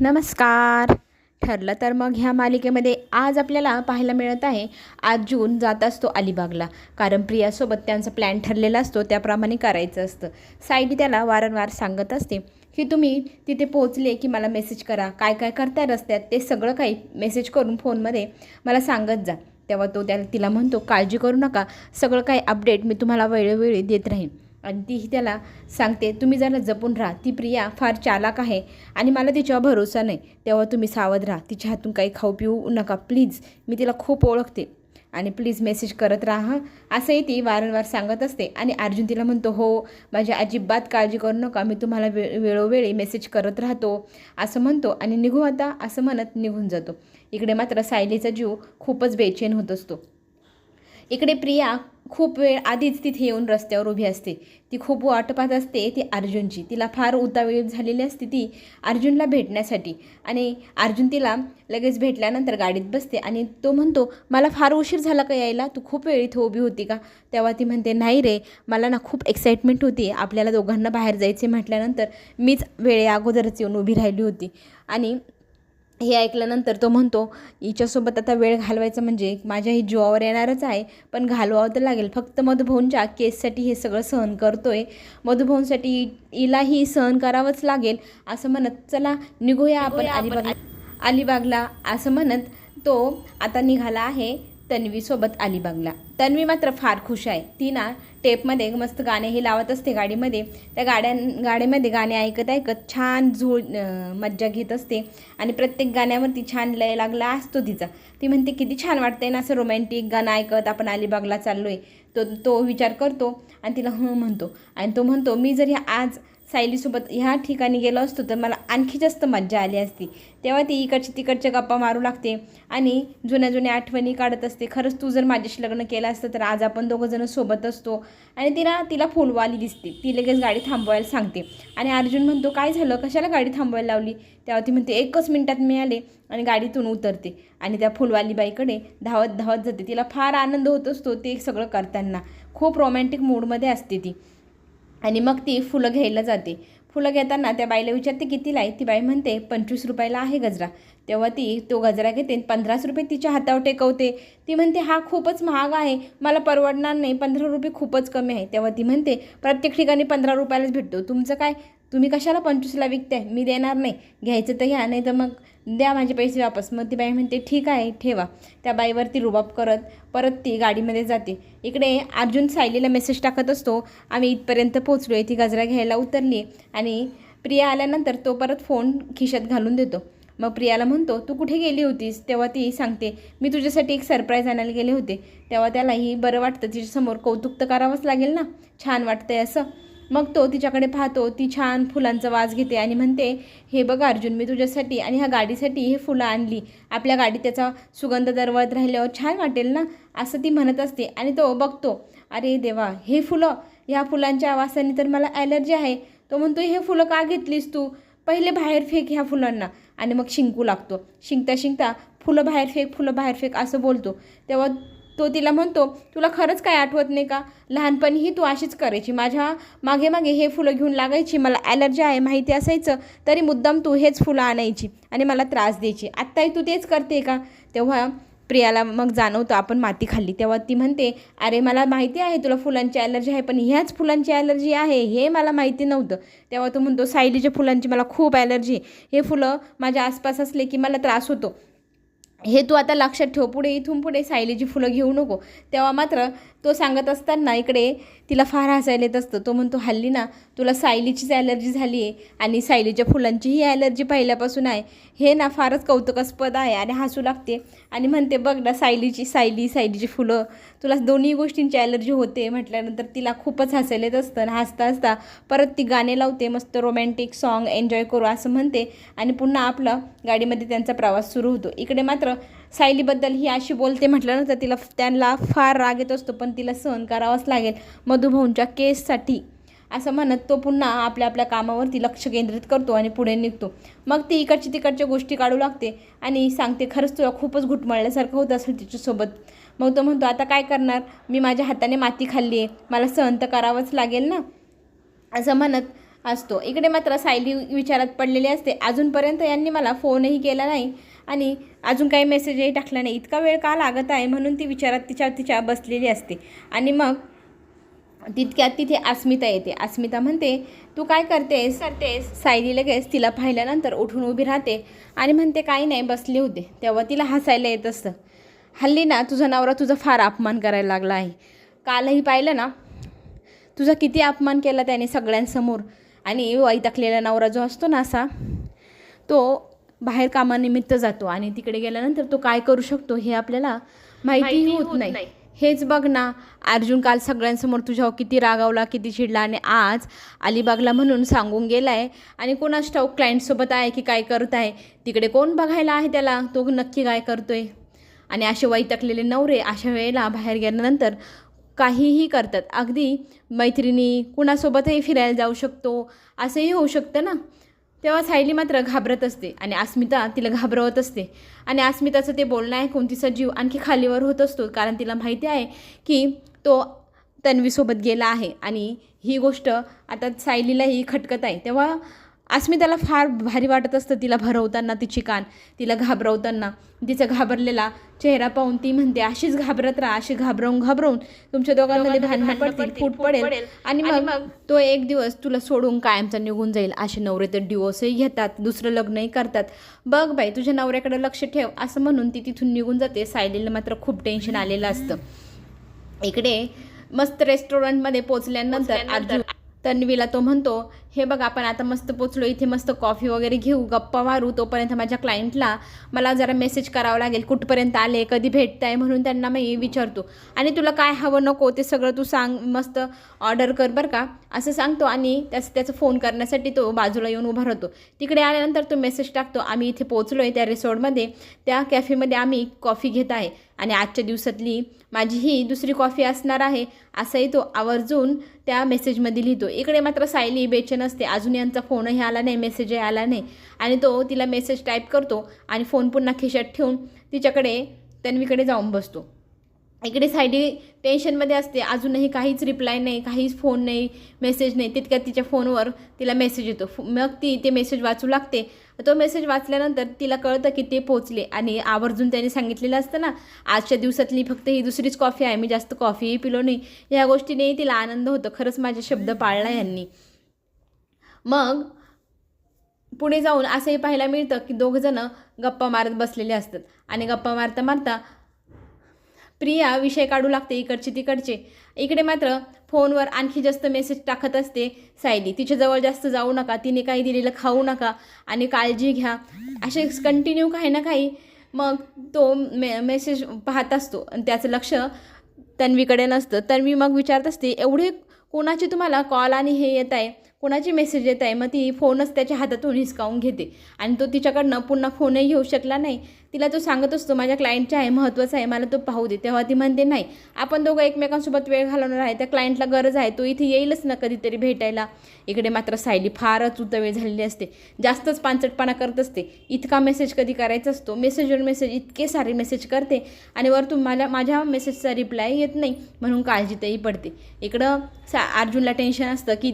नमस्कार. ठरलं तर मग ह्या मालिकेमध्ये आज आपल्याला पाहायला मिळत आहे आज जून जात असतो अलिबागला. कारण प्रियासोबत त्यांचा प्लॅन ठरलेला असतो त्याप्रमाणे करायचं असतं. साईडी त्याला वारंवार सांगत असते की तुम्ही तिथे पोहोचले की मला मेसेज करा. काय काय करताय रस्त्यात? ते सगळं काही मेसेज करून फोनमध्ये मला सांगत जा. तेव्हा तो त्याला तिला म्हणतो काळजी करू नका. सगळं काही अपडेट मी तुम्हाला वेळोवेळी देत राहीन. आणि तीही त्याला सांगते तुम्ही जरा जपून राहा. ती प्रिया फार चालाक आहे आणि मला तिच्यावर भरोसा नाही. तेव्हा तुम्ही सावध राहा. तिच्या हातून काही खाऊ पिऊ नका. प्लीज मी तिला खूप ओळखते आणि प्लीज मेसेज करत राहा असंही ती वारंवार सांगत असते आणि अर्जुन तिला म्हणतो हो माझी अजिबात काळजी करू नका. मी तुम्हाला वे वेळोवेळी मेसेज करत राहतो असं म्हणतो आणि निघू आता. असं म्हणत निघून जातो. इकडे मात्र सायलीचा जीव खूपच बेचैन होत असतो. इकडे प्रिया खूप वेळ आधीच तिथे येऊन रस्त्यावर उभी असते. ती खूप वाट पाहत असते ती अर्जुनची. तिला फार उतावीळ झालेली असते ती अर्जुनला भेटण्यासाठी. आणि अर्जुन तिला लगेच भेटल्यानंतर गाडीत बसते आणि तो म्हणतो मला फार उशीर झाला का यायला? तू खूप वेळ इथे उभी होती का? तेव्हा ती म्हणते नाही रे मला ना खूप एक्साइटमेंट होती. आपल्याला दोघांना बाहेर जायचे म्हटल्यानंतर मीच वेळे अगोदरच येऊन उभी राहिली होती. आणि हे ऐकल्यानंतर तो म्हणतो हिच्यासोबत आता वेळ घालवायचा म्हणजे माझ्याही जीवावर येणारच आहे पण घालवावं तर लागेल. फक्त मधुभाऊंच्या केससाठी हे सगळं सहन करतोय. मधुभाऊंसाठी हिलाही सहन करावंच लागेल असं म्हणत चला निघूया आपण अलिबाग अलिबागला असं म्हणत तो आता निघाला आहे. तन्वीसोबत अलिबागला तन्वी मात्र फार खुश आहे. ती ना टेपमध्ये मस्त गाणेही लावत असते गाडीमध्ये. त्या गाड्या गाडीमध्ये गाणे ऐकत ऐकत छान झोळ मज्जा घेत असते. आणि प्रत्येक गाण्यावरती छान लय लागला असतो तिचा. ती म्हणते किती छान वाटतंय ना असं रोमॅन्टिक गाणं ऐकत आपण अलिबागला चाललो आहे तो तो विचार करतो आणि तिला हं म्हणतो. आणि तो म्हणतो मी जरी आज सायलीसोबत ह्या ठिकाणी गेलो असतो तर मला आणखी जास्त मज्जा आली असती. तेव्हा ती इकडची तिकडच्या गप्पा मारू लागते आणि जुन्या जुन्या आठवणी काढत असते. खरंच तू जर माझ्याशी लग्न केलं असतं तर आज आपण दोघंजणं सोबत असतो. आणि तिला तिला फुलवाली दिसते. ती लगेच गाडी थांबवायला सांगते. आणि अर्जुन म्हणतो काय झालं? कशाला गाडी थांबवायला लावली? तेव्हा ती म्हणते एकच मिनटात मिळाले. आणि गाडीतून उतरते. आणि त्या फुलवाली बाईकडे धावत धावत जाते. तिला फार आनंद होत असतो ते सगळं करताना. खूप रोमॅन्टिक मूडमध्ये असते ती. आणि मग ती फुलं घ्यायला जाते. फुलं घेताना त्या बाईला विचारते कितीला आहे? ती बाई म्हणते पंचवीस रुपयाला आहे गजरा. तेव्हा ती तो गजरा घेते पंधराच रुपये तिच्या हातावर टेकवते. ती म्हणते हा खूपच महाग आहे मला परवडणार नाही पंधरा रुपये खूपच कमी आहे. तेव्हा ती म्हणते प्रत्येक ठिकाणी पंधरा रुपयालाच भेटतो. तुमचं काय? तुम्ही कशाला पंचवीसला विकताय? मी देणार नाही. घ्यायचं तर घ्या नाही तर मग द्या माझे पैसे वापस. मग ती बाई म्हणते ठीक आहे ठेवा. त्या बाईवरती रुबाब करत परत ती गाडीमध्ये जाते. इकडे अर्जुन सायलीला मेसेज टाकत असतो. आम्ही इथपर्यंत पोचलो आहे ती गजरा घ्यायला उतरली आणि प्रिया आल्यानंतर तो परत फोन खिशात घालून देतो. मग प्रियाला म्हणतो तू कुठे गेली होतीस? तेव्हा ती सांगते मी तुझ्यासाठी एक सरप्राईज आणायला गेले होते. तेव्हा त्यालाही बरं वाटतं. तिच्यासमोर कौतुक तर करावंच लागेल ना? छान वाटतंय असं. मग तो तिच्याकडे पाहतो ती छान फुलांचा वास घेते आणि म्हणते हे बघ अर्जुन मी तुझ्यासाठी आणि ह्या गाडीसाठी हे फुलं आणली. आपल्या गाडीत त्याचा सुगंध दरवळत राहिल्यावर छान वाटेल ना? असं ती म्हणत असते आणि तो बघतो अरे देवा हे फुलं ह्या फुलांच्या वासाने तर मला ॲलर्जी आहे. तो म्हणतो हे फुलं का घेतलीस तू? पहिले बाहेर फेक ह्या फुलांना. आणि मग शिंकू लागतो. शिंकता शिंकता फुलं बाहेर फेक फुलं बाहेर फेक असं बोलतो. तेव्हा तो तिला म्हणतो तुला खरंच काय आठवत नाही का? लहानपणीही तू अशीच करायची. माझ्या मागे मागे हे फुलं घेऊन लागायची. मला ॲलर्जी आहे माहिती असायचं तरी मुद्दाम तू हेच फुलं आणायची आणि मला त्रास द्यायची. आत्ताही तू तेच करते का? तेव्हा प्रियाला मग जाणवतो आपण माती खाल्ली. तेव्हा ती म्हणते अरे मला माहिती आहे तुला फुलांची ॲलर्जी आहे पण ह्याच फुलांची ॲलर्जी आहे हे मला माहिती नव्हतं. तेव्हा तो म्हणतो सायलीच्या फुलांची मला खूप ॲलर्जी हे फुलं माझ्या आसपास असले की मला त्रास होतो. हे तू आता लक्षात ठेव. पुढे इथून पुढे सायलीची फुलं घेऊ नको. तेव्हा मात्र तो सांगत असताना इकडे तिला फार हसायला येत असतं. तो म्हणतो हल्ली ना तुला सायलीचीच ॲलर्जी झाली आहे आणि सायलीच्या फुलांचीही ॲलर्जी पहिल्यापासून आहे. हे ना फारच कौतुकास्पद आहे आणि हसू लागते आणि म्हणते बघ ना सायलीची सायली सायलीची फुलं तुला दोन्ही गोष्टींची ॲलर्जी होते. म्हटल्यानंतर तिला खूपच हसायला येत असतं आणि हसता हसता परत ती गाणे लावते मस्त रोमॅन्टिक सॉन्ग एन्जॉय करू असं म्हणते आणि पुन्हा आपलं गाडीमध्ये त्यांचा प्रवास सुरू होतो. इकडे मात्र सायलीबद्दल ही अशी बोलते म्हटल्यानंतर तिला त्यांना फार राग येत असतो पण तिला सहन करावाच लागेल. मधुभाऊंच्या केससाठी. असं म्हणत तो पुन्हा आपल्या आपल्या कामावरती लक्ष केंद्रित करतो आणि पुढे निघतो. मग ती इकडची तिकडच्या गोष्टी काढू लागते आणि सांगते खरंच तुला खूपच घुटमळल्यासारखं होत असेल तिच्यासोबत. मग तो म्हणतो आता काय करणार? मी माझ्या हाताने माती खाल्ली आहे. मला सहन तर करावंच लागेल ना? असं म्हणत असतो. इकडे मात्र सायली विचारात पडलेली असते. अजूनपर्यंत यांनी मला फोनही केला नाही. आणि अजून काही मेसेजही टाकला नाही. इतका वेळ का लागत आहे म्हणून ती विचारात तिच्या तिच्या बसलेली असते. आणि मग तितक्यात तिथे अस्मिता येते. अस्मिता म्हणते तू काय करतेस? करतेस. सायली लगेच तिला पाहिल्यानंतर उठून उभी राहते आणि म्हणते काही नाही बसले होते. तेव्हा तिला हसायला येत असतं. हल्ली ना तुझा नवरा तुझा फार अपमान करायला लागला आहे. कालही पाहिलं ना तुझा किती अपमान केला त्याने सगळ्यांसमोर. आणि वैतागलेला नवरा जो असतो ना असा तो बाहेर कामानिमित्त जातो आणि तिकडे गेल्यानंतर तो काय करू शकतो हे आपल्याला माहिती होत नाही. हेच बघ ना अर्जुन काल सगळ्यांसमोर तुझ्यावर किती रागावला किती चिडला आणि आज अलिबागला म्हणून सांगून गेलाय आणि कोणाच ठाऊक क्लायंटसोबत आहे की काय करत आहे तिकडे कोण बघायला आहे त्याला? तो नक्की काय करतोय? आणि असे वैतकलेले नवरे अशा वेळेला बाहेर गेल्यानंतर काहीही करतात. अगदी मैत्रिणी कुणासोबतही फिरायला जाऊ शकतो असंही होऊ शकतं ना. तेव्हा सायली मात्र घाबरत असते आणि अस्मिता तिला घाबरवत असते. आणि अस्मिताचं ते बोलणं ऐकून तिचा जीव आणखी खालीवर होत असतो कारण तिला माहिती आहे की तो तन्वीसोबत गेला आहे. आणि ही गोष्ट आता सायलीलाही खटकत आहे. तेव्हा अस्मिताला फार भारी वाटत असतं तिला भरवताना तिची कान तिला घाबरवताना. तिचा घाबरलेला चेहरा पाहून ती म्हणते अशीच घाबरत राहा अशी घाबरवून घाबरवून तुमच्या दोघांमध्ये भांडणं पडतील फूट पडेल. आणि मग तो एक दिवस तुला सोडून कायमचा निघून जाईल. असे नवरे तर डिवोर्सही घेतात दुसरं लग्नही करतात. बघ बाई तुझ्या नवऱ्याकडे लक्ष ठेव. असं म्हणून ती तिथून निघून जाते. सायलीला मात्र खूप टेन्शन आलेलं असतं. इकडे मस्त रेस्टॉरंटमध्ये पोचल्यानंतर तन्वीला तो म्हणतो हे बघ आपण आता मस्त पोचलो. इथे मस्त कॉफी वगैरे घेऊ. गप्पा मारू. तोपर्यंत माझ्या क्लायंटला मला जरा मेसेज करावा लागेल. कुठपर्यंत आले कधी भेटताय म्हणून त्यांना मी विचारतो. आणि तुला काय हवं नको ते सगळं तू सांग. मस्त ऑर्डर कर बरं का. असं सांगतो आणि त्याच त्याचं फोन करण्यासाठी तो बाजूला येऊन उभा राहतो. तिकडे आल्यानंतर तो मेसेज टाकतो. आम्ही इथे पोचलो आहे त्या रिसॉर्टमध्ये त्या कॅफेमध्ये आम्ही कॉफी घेत आहे. आणि आजच्या दिवसातली माझी ही दुसरी कॉफी असणार आहे. असंही तो आवर्जून त्या मेसेजमध्ये लिहितो. इकडे मात्र सायली बेचन नसते. अजून यांचा फोनही आला नाही मेसेजही आला नाही. आणि तो तिला मेसेज टाईप करतो आणि फोन पुन्हा खिशात ठेवून तिच्याकडे तन्वीकडे जाऊन बसतो. इकडे सायडी टेन्शनमध्ये असते. अजूनही काहीच रिप्लाय नाही काहीच फोन नाही मेसेज नाही. तितक्यात तिच्या फोनवर तिला मेसेज येतो. मग ती ते मेसेज वाचू लागते. तो मेसेज वाचल्यानंतर तिला कळतं की ते पोचले आणि आवर्जून त्याने सांगितलेलं असतं ना आजच्या दिवसातली फक्त ही दुसरीच कॉफी आहे. मी जास्त कॉफीही पिलो नाही. ह्या गोष्टीनेही तिला आनंद होतो. खरंच माझे शब्द पाळला यांनी. मग पुढे जाऊन असंही पाहायला मिळतं की दोघंजणं गप्पा मारत बसलेले असतात. आणि गप्पा मारता मारता प्रिया विषय काढू लागते इकडचे तिकडचे. इकडे मात्र फोनवर आणखी जास्त मेसेज टाकत असते. सायली तिच्याजवळ जास्त जाऊ नका. तिने काही दिलेलं खाऊ नका. आणि काळजी घ्या. असे कंटिन्यू काही ना काही मग तो मे मेसेज पाहत असतो. आणि त्याचं लक्ष तन्वीकडे नसतं. तन्वी मग विचारत असते एवढे कोणाचे तुम्हाला कॉल आणि हे येत आहे? कोणाची मेसेज येत आहे मग ती फोनच त्याच्या हातातून हिसकावून घेते. आणि तो तिच्याकडनं पुन्हा फोनही घेऊ शकला नाही. तिला तो सांगत असतो माझ्या क्लायंटच्या आहे महत्त्वाचा आहे मला तो पाहू दे. तेव्हा ती म्हणते नाही आपण दोघं एकमेकांसोबत वेळ घालवणार आहे. त्या क्लायंटला गरज आहे. तो इथे येईलच ना कधीतरी भेटायला. इकडे मात्र सायली फारच उतवेळ झालेली असते. जास्तच पांचटपणा करत असते. इतका मेसेज कधी करायचा असतो? मेसेजवर मेसेज इतके सारे मेसेज करते. आणि वरतून मला माझ्या मेसेजचा रिप्लाय येत नाही. म्हणून काळजीतही पडते. इकडं सा अर्जुनला टेन्शन असतं की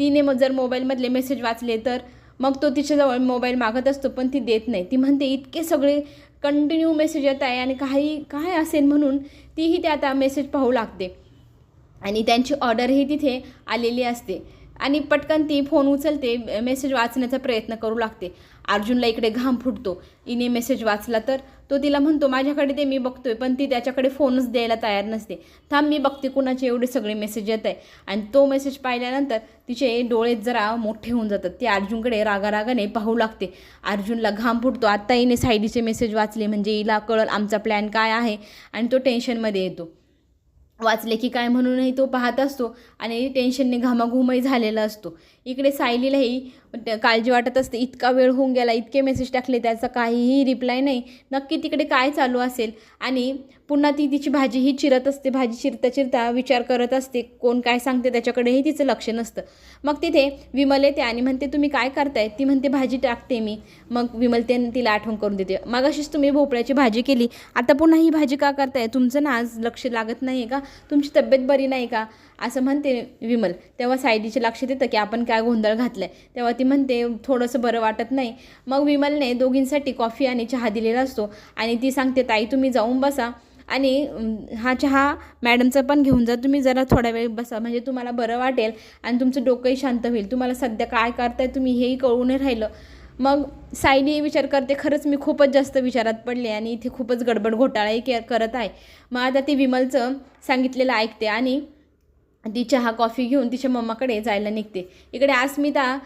तिने मग जर मोबाईलमधले मेसेज वाचले तर मग तो तिच्याजवळ मोबाईल मागत असतो पण ती देत नाही. ती म्हणते इतके सगळे कंटिन्यू मेसेज येत आहे आणि काही काय असेल म्हणून तीही ते आता मेसेज पाहू लागते. आणि त्यांची ऑर्डरही तिथे आलेली असते. आणि पटकन ती फोन उचलते मेसेज वाचण्याचा प्रयत्न करू लागते. अर्जुनला इकडे घाम फुटतो. इने मेसेज वाचला तर तो तिला म्हणतो माझ्याकडे ते मी बघतोय पण ती त्याच्याकडे फोनच द्यायला तयार नसते. थांब मी बघते कुणाचे एवढे सगळे मेसेज येत आहे आणि तो मेसेज पाहिल्यानंतर तिचे डोळे जरा मोठे होऊन जातात. ती अर्जुनकडे रागारागाने पाहू लागते. अर्जुनला घाम फुटतो. आत्ता इने सायडीचे मेसेज वाचले म्हणजे हिला कळल आमचा प्लॅन काय आहे. आणि तो टेन्शनमध्ये येतो. वाचले की काय म्हणूनही तो पाहत असतो आणि टेन्शनने घामाघूमही झालेला असतो. इकडे सायलीलाही काळजी वाटत असते इतका वेळ होऊन गेला इतके मेसेज टाकले त्याचा काहीही रिप्लाय नाही. नक्की तिकडे काय चालू असेल? आणि पुन्हा ती तिची भाजीही चिरत असते भाजी चिरता चिरता विचार करत असते कोण काय सांगते त्याच्याकडेही तिचं लक्ष नसतं. मग तिथे विमल येते आणि म्हणते तुम्ही काय करताय? ती म्हणते भाजी टाकते मी. मग विमल ते तिला आठवण करून देते. मग अशीच तुम्ही भोपळ्याची भाजी केली आता पुन्हा ही भाजी का करताय? तुमचं ना आज लक्ष लागत नाही आहे का? तुमची तब्येत बरी नाही का? असं म्हणते विमल. तेव्हा सायलीचे लक्षात येतं की आपण काय गोंधळ घातलाय. तेव्हा ती म्हणते थोडंसं बरं वाटत नाही. मग विमलने दोघींसाठी कॉफी आणि चहा दिलेला असतो आणि ती सांगते ताई तुम्ही जाऊन बसा आणि हा चहा मॅडमचं पण घेऊन जा. तुम्ही जरा थोडा वेळ बसा. म्हणजे तुम्हाला बरं वाटेल आणि तुमचं डोकंही शांत होईल. तुम्हाला सध्या काय करताय तुम्ही हेही कळू नाही राहिलं. मग सायली विचार करते खरंच मी खूपच जास्त विचारात पडले आणि इथे खूपच गडबड घोटाळाही के करत आहे. मग आता ती विमलचं सांगितलेलं ऐकते आणि ती चहा कॉफी घेऊन तिच्या मम्माकडे जायला निघते. इकडे अस्मिता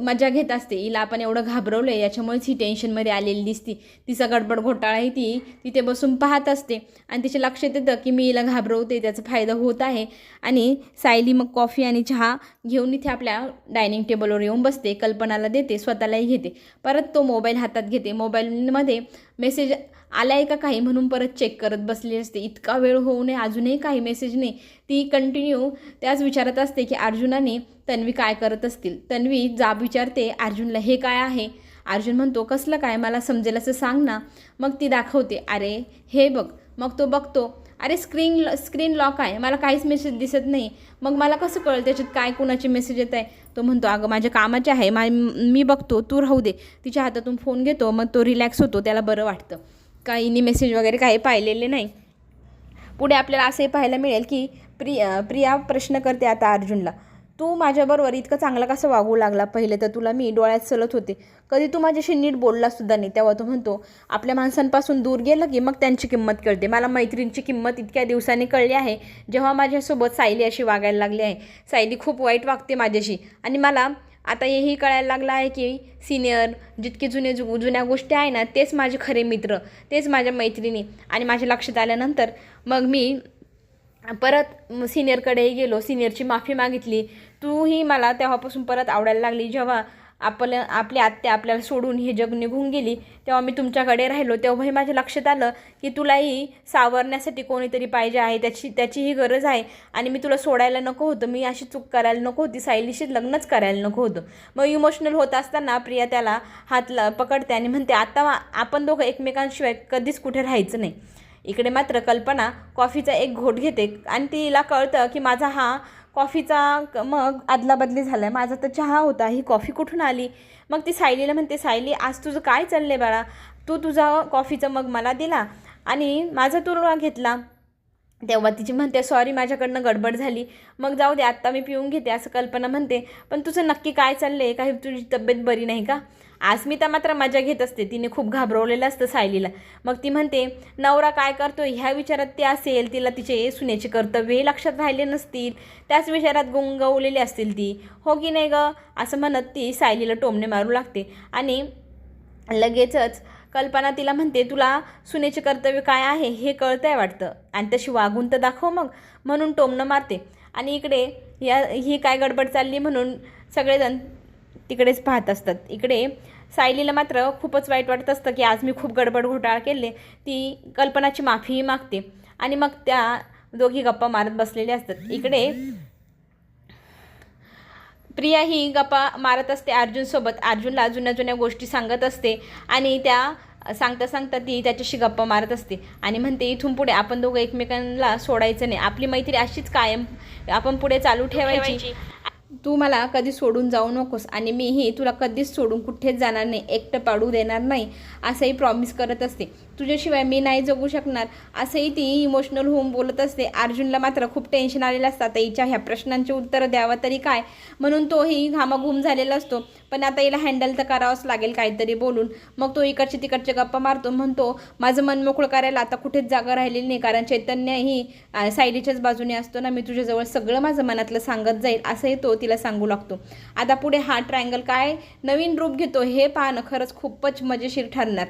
मजा घेत असते. हिला आपण एवढं घाबरवलं आहे याच्यामुळेच ही टेन्शनमध्ये आलेली दिसती. तिचा गडबड घोटाळाही ती तिथे बसून पाहत असते. आणि तिच्या लक्षात येतं की मी हिला घाबरवते त्याचा फायदा होत आहे. आणि सायली मग कॉफी आणि चहा घेऊन इथे आपल्या डायनिंग टेबलवर येऊन बसते कल्पनाला देते स्वतःलाही घेते. परत तो मोबाईल हातात घेते. मोबाईलमध्ये मेसेज आलाय का काही म्हणून परत चेक करत बसली असते. इतका वेळ होऊ नये अजूनही काही मेसेज नाही. ती कंटिन्यू त्याच विचारत असते की अर्जुनाने तन्वी काय करत असतील? तन्वी जाब विचारते अर्जुनला हे काय आहे? अर्जुन म्हणतो कसलं काय? मला समजेल असं सांग ना. मग ती दाखवते अरे हे बघ. मग तो बघतो अरे स्क्रीन स्क्रीन लॉक आहे. मला काहीच मेसेज दिसत नाही. मग मला कसं कळलं त्याच्यात काय कुणाचे मेसेज येत आहे? तो म्हणतो अगं माझ्या कामाचे आहे. मा मी बघतो. तू राहू दे. तिच्या हातातून फोन घेतो मग तो रिलॅक्स होतो. त्याला बरं वाटतं. काहीनी मेसेज वगैरे काही पाहिलेले नाही. पुढे आपल्याला असंही पाहायला मिळेल की प्रिया प्रिया प्रश्न करते आता अर्जुनला तू माझ्याबरोबर इतकं चांगला कसं वागू लागला? पहिले तर तुला मी डोळ्यात चलत होते. कधी तू माझ्याशी नीट बोललासुद्धा नाही. तेव्हा तो म्हणतो आपल्या माणसांपासून दूर गेलं की मग त्यांची किंमत कळते. मला मैत्रिणीची किंमत इतक्या दिवसांनी कळली आहे जेव्हा माझ्यासोबत सायली अशी वागायला लागली आहे. सायली खूप वाईट वागते माझ्याशी आणि मला आता हेही कळायला लागलं आहे की सिनियर जितके जुने जु जुन्या गोष्टी आहे ना तेच माझे खरे मित्र तेच माझ्या मैत्रिणी आणि माझ्या लक्षात आल्यानंतर मग मी परत सिनियरकडेही गेलो. सिनियरची माफी मागितली. तूही मला तेव्हापासून परत आवडायला लागली. जेव्हा आपल्या आपली आत्या आपल्याला सोडून हे जग निघून गेली तेव्हा मी तुमच्याकडे राहिलो तेव्हाही माझ्या लक्षात आलं की तुलाही सावरण्यासाठी कोणीतरी पाहिजे आहे त्याची त्याचीही गरज आहे. आणि मी तुला सोडायला नको होतं मी अशी चूक करायला नको होती सायलीशी लग्नच करायला नको होतं. मग इमोशनल होत असताना प्रिया त्याला हात ल पकडते आणि म्हणते आता आपण दोघं एकमेकांशिवाय कधीच कुठे राहायचं नाही. इकडे मात्र कल्पना कॉफीचा एक घोट घेते आणि तिला कळतं की माझा हा कॉफीचा क- मग अदलाबदली झाला आहे माझा तर चहा होता. ही कॉफी कुठून आली? मग ती सायलीला म्हणते सायली आज तुझं काय चाललं आहे बाळा? तू तुझा कॉफीचा मग मला दिला आणि माझा तुरळा घेतला. तेव्हा तिची म्हणते सॉरी माझ्याकडनं गडबड झाली. मग जाऊ दे आत्ता मी पिऊन घेते असं कल्पना म्हणते. पण तुझं नक्की काय चाललं आहे काही तुझी तब्येत बरी नाही का? अस्मिता मात्र मजा घेत असते. तिने खूप घाबरवलेलं असतं सायलीला. मग ती म्हणते नवरा काय करतो ह्या विचारात ते असेल तिला तिचे सुनेचे कर्तव्य लक्षात राहिले नसतील. त्याच विचारात गुंगवलेली असतील ती. हो की नाही गं? असं म्हणत ती सायलीला टोमणे मारू लागते. आणि लगेचच कल्पना तिला म्हणते तुला सुनेचे कर्तव्य काय आहे हे कळतं आहे वाटतं. आणि तशी वागून तर दाखव मग म्हणून टोमणं मारते. आणि इकडे या ही काय गडबड चालली म्हणून सगळेजण तिकडेच पाहत असतात. इकडे सायलीला मात्र खूपच वाईट वाटत असतं की आज मी खूप गडबड घोटाळा केले ती कल्पनाची माफीही मागते. आणि मग त्या दोघी गप्पा मारत बसलेल्या असतात. इकडे प्रिया ही गप्पा मारत असते अर्जुनसोबत. अर्जुनला जुन्या जुन्या गोष्टी सांगत असते आणि त्या सांगता सांगता ती त्याच्याशी गप्पा मारत असते आणि म्हणते इथून पुढे आपण दोघं एकमेकांना सोडायचं नाही. आपली मैत्री अशीच कायम आपण पुढे चालू ठेवायची. तू मला कधी सोडून जाऊ नकोस आणि मीही तुला कधीच सोडून कुठेच जाणार नाही. एकटं पाडू देणार नाही असंही प्रॉमिस करत असते. तुझ्याशिवाय मी नाही जगू शकणार. असंही ती इमोशनल होऊन बोलत असते. अर्जुनला मात्र खूप टेन्शन आलेलं असतं. आता हिच्या ह्या प्रश्नांची उत्तरं द्यावं तरी काय? म्हणून तोही घामाघूम झालेला असतो. पण आता हिला हँडल तर करावंच लागेल काहीतरी बोलून. मग तो इकडचे तिकडचे गप्पा मारतो. म्हणतो माझं मन मोकळं करायला आता कुठेच जागा राहिलेली नाही. कारण चैतन्य ही सायलीच्याच बाजूने असतो ना. मी तुझ्याजवळ सगळं माझं मनातलं सांगत जाईल. असंही तो तिला सांगू लागतो. आता पुढे हा ट्रायंगल काय नवीन रूप घेतो हे पाहणं खरंच खूपच मजेशीर ठरणार.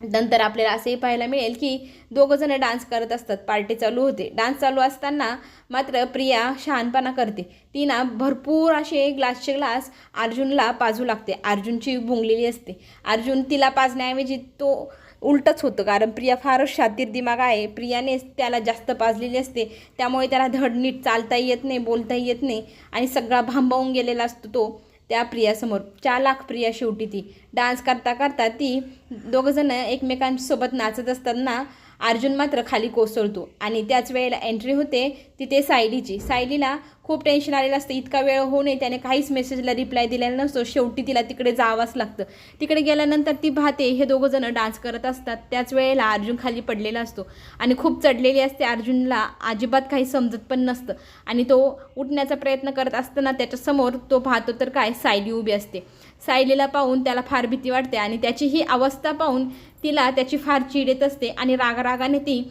नंतर आपल्याला असंही पाहायला मिळेल की दोघंजणं डान्स करत असतात पार्टी चालू होते. डान्स चालू असताना मात्र प्रिया शहाणपणा करते. ती ना भरपूर असे ग्लासचे ग्लास अर्जुनला पाजू लागते. अर्जुनची भुंगलेली असते. अर्जुन तिला पाजण्याऐवजी तो उलटच होतं कारण प्रिया फारच शातीर दिमाग आहे. प्रियानेच त्याला जास्त पाजलेली असते. त्यामुळे त्याला धड नीट चालताही येत नाही बोलताही येत नाही आणि सगळा भांबावून गेलेला असतो तो. त्या प्रियासमोर लाख प्रिया शेवटी ती. डान्स करता करता ती दोघंजणं एकमेकांसोबत नाचत असताना अर्जुन मात्र खाली कोसळतो आणि त्याच वेळेला एंट्री होते तिथे सायलीची. सायलीला खूप टेन्शन आलेलं असतं. इतका वेळ होऊ नये. त्याने काहीच मेसेजला रिप्लाय दिलेला नसतो. शेवटी तिला तिकडे जावंच लागतं. तिकडे गेल्यानंतर ती पाहते हे दोघं जण डान्स करत असतात. त्याच वेळेला अर्जुन खाली पडलेला असतो. आणि खूप चढलेली असते. अर्जुनला अजिबात काही समजत पण नसतं. आणि तो उठण्याचा प्रयत्न करत असताना त्याच्यासमोर तो पाहतो तर काय? सायली उभी असते. सायलीला पाहून त्याला फार भीती वाटते आणि त्याची ही अवस्था पाहून तिला त्याची फार चीड येत असते आणि रागारागाने ती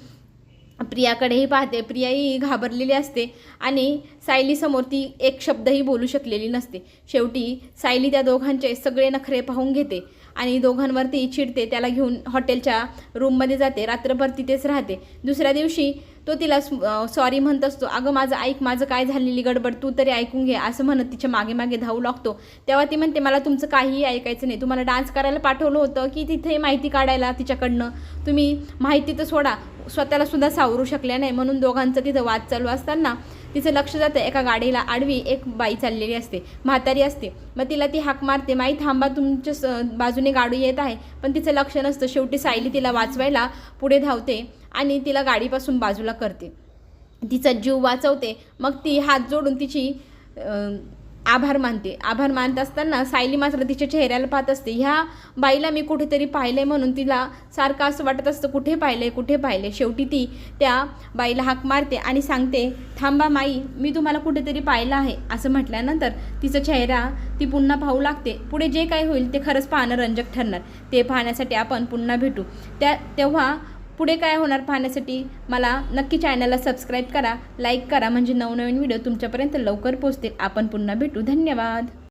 प्रियाकडेही पाहते. प्रियाही घाबरलेली असते आणि सायलीसमोर ती एक शब्दही बोलू शकलेली नसते. शेवटी सायली त्या दोघांचे सगळे नखरे पाहून घेते आणि दोघांवरती चिडते. त्याला घेऊन हॉटेलच्या रूममध्ये जाते. रात्रभर तिथेच राहते. दुसऱ्या दिवशी तो तिला सॉरी म्हणत असतो. अगं माझं ऐक. माझं काय झालेली गडबड? तू तरी ऐकून घे. असं म्हणत तिच्यामागे मागे धावू लागतो. तेव्हा ती म्हणते मला तुमचं काहीही ऐकायचं नाही. तुम्हाला डान्स करायला पाठवलं होतं की तिथे माहिती काढायला तिच्याकडनं? तुम्ही माहिती तर सोडा. स्वतःला सुद्धा सावरू शकल्या नाही. म्हणून दोघांचं तिथं वाद चालू असताना तिचं लक्ष जातं एका गाडीला आडवी एक बाई चाललेली असते म्हातारी असते. मग तिला ती हाक मारते माई थांबा तुमच्या स बाजूने गाडी येत आहे. पण तिचं लक्ष नसतं. शेवटी सायली तिला वाचवायला पुढे धावते आणि तिला गाडीपासून बाजूला करते. तिचा जीव वाचवते. मग ती हात जोडून तिची आभार मानते. आभार मानत असताना सायली मात्र तिच्या चेहऱ्याला पाहत असते ह्या बाईला मी कुठेतरी पाहिलंय म्हणून तिला सारखं असं वाटत असतं कुठे पाहिलंय कुठे पाहिलंय? शेवटी ती त्या बाईला हाक मारते आणि सांगते थांबा माई मी तुम्हाला कुठेतरी पाहिलं आहे. असं म्हटल्यानंतर तिचा चेहरा ती पुन्हा पाहू लागते. पुढे जे काही होईल ते खरंच पाहणं रंजक ठरणार. ते पाहण्यासाठी आपण पुन्हा भेटू. त्या तेव्हा पुढे काय होणार पाहण्यासाठी मला नक्की चॅनलला सबस्क्राईब करा लाईक करा म्हणजे नवनवीन व्हिडिओ तुमच्यापर्यंत लवकर पोचतील आपण पुन्हा भेटू. धन्यवाद.